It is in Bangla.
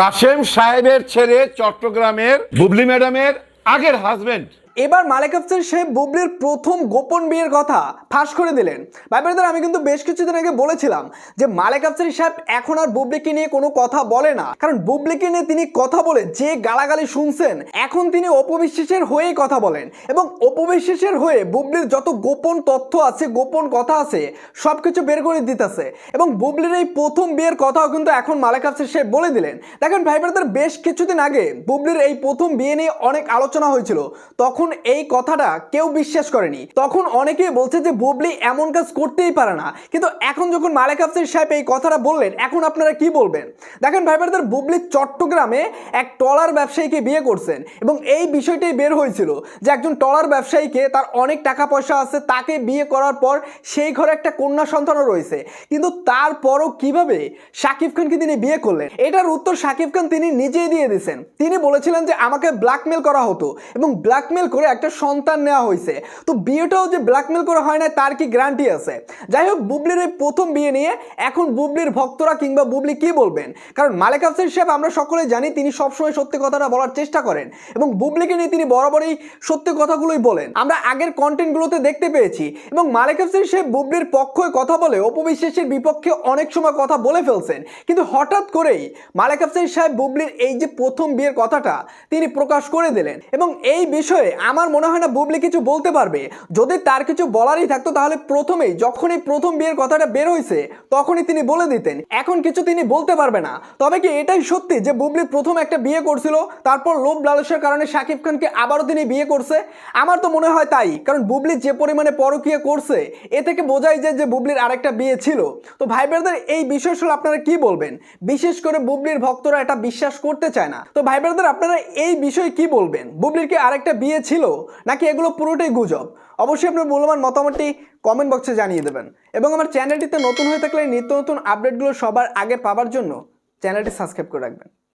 কাশেম সাহেবের ছেড়ে চট্টগ্রামের বুবলি ম্যাডামের আগের হাজবেন্ড এবার মালেক আফসার সাহেব বুবলির প্রথম গোপন বিয়ের কথা ফাঁস করে দিলেন। ব্রাদার আমি কিন্তু বেশ কিছুদিন আগে বলেছিলাম যে মালেক আফসারি সাহেব এখন আর বুবলিকে নিয়ে কোনো কথা বলে না। কারণ বুবলিকে নিয়ে তিনি কথা বলে যে গালাগালি শুনছেন, এখন তিনি অপবিশ্বাসের হয়েই কথা বলেন। এবং অপবিশ্বাসের হয়ে বুবলির যত গোপন তথ্য আছে, গোপন কথা আছে সব কিছু বের করে দিতেছে। এবং বুবলির এই প্রথম বিয়ের কথাও কিন্তু এখন মালেক আফসার সাহেব বলে দিলেন। দেখেন ভাই বেশ কিছুদিন আগে বুবলির এই প্রথম বিয়ে নিয়ে অনেক আলোচনা হয়েছিল। তখন এই কথাটা কেউ বিশ্বাস করেনি, তখন অনেকেই বলছে যে বুবলি এমন কাজ করতেই পারে না। কিন্তু এখন যখন মালেক আফসার সাহেব এই কথাটা বললেন, এখন আপনারা কি বলবেন? দেখেন ভাই ব্রাদার বুবলি চট্টগ্রামে এক টলার ব্যবসায়ীকে বিয়ে করছেন এবং এই বিষয়টাই বের হয়েছিল যে একজন টলার ব্যবসায়ীকে তার অনেক টাকা পয়সা আছে, তাকে বিয়ে করার পর সেই ঘরে একটা কন্যা সন্তানও রয়েছে। কিন্তু তারপরও কীভাবে শাকিব খানকে তিনি বিয়ে করলেন? এটার উত্তর শাকিব খান তিনি নিজেই দিয়ে দিয়েছেন। তিনি বলেছিলেন যে আমাকে ব্ল্যাকমেল করা হতো এবং ব্ল্যাকমেল করে একটা সন্তান নেওয়া হয়েছে। তো বিয়েটাও যে ব্ল্যাকমেল করা হয় না তার কি গ্যারান্টি আছে? যাই হোক, বুবলির এই প্রথম বিয়ে নিয়ে এখন বুবলির ভক্তরা কিংবা বুবলি কি বলবেন? কারণ মালেক আফসার সাহেব আমরা সকলে জানি, তিনি সবসময় সত্যি কথাটা বলার চেষ্টা করেন এবং বুবলিকে নিয়ে তিনি বরাবরই সত্যি কথাগুলোই বলেন। আমরা আগের কন্টেন্টগুলোতে দেখতে পেয়েছি এবং মালেক আফসার সাহেব বুবলির পক্ষে কথা বলে, অপবিশ্বাসের বিপক্ষে অনেক সময় কথা বলে ফেলছেন। কিন্তু হঠাৎ করেই মালেক আফসার সাহেব বুবলির এই যে প্রথম বিয়ের কথাটা তিনি প্রকাশ করে দিলেন এবং এই বিষয়ে আমার মনে হয় না বুবলি কিছু বলতে পারবে। যদি তার কিছু বলারই থাকতো, তাহলে প্রথমেই যখনই প্রথম বিয়ের কথাটা বের হয়েছে তখনই তিনি বলে দিতেন। এখন কিছু তিনি বলতে পারবে না। তবে কি এটাই সত্যি যে বুবলি প্রথম একটা বিয়ে করছিল, তারপর লোভ লালসের কারণে শাকিব খানকে আবারও তিনি বিয়ে করছে? আমার তো মনে হয় তাই, কারণ বুবলি যে পরিমাণে পরকীয়া করছে, এ থেকে বোঝাই যায় যে বুবলির আরেকটা বিয়ে ছিল। তো ভাই ব্রাদার এই বিষয় আসলে আপনারা কি বলবেন? বিশেষ করে বুবলির ভক্তরা এটা বিশ্বাস করতে চায় না। তো ভাই ব্রাদার আপনারা এই বিষয়ে কি বলবেন? বুবলির কি আরেকটা বিয়ে ছিল? নাকি এগুলো পুরোটাই গুজব? অবশ্যই আপনার মূল্যবান মতামতটি কমেন্ট বক্সে জানিয়ে দেবেন। এবং আমার চ্যানেলটিতে নতুন হয়ে থাকলে নিত্য নতুন আপডেটগুলো সবার আগে পাওয়ার জন্য চ্যানেলটি সাবস্ক্রাইব করে রাখবেন।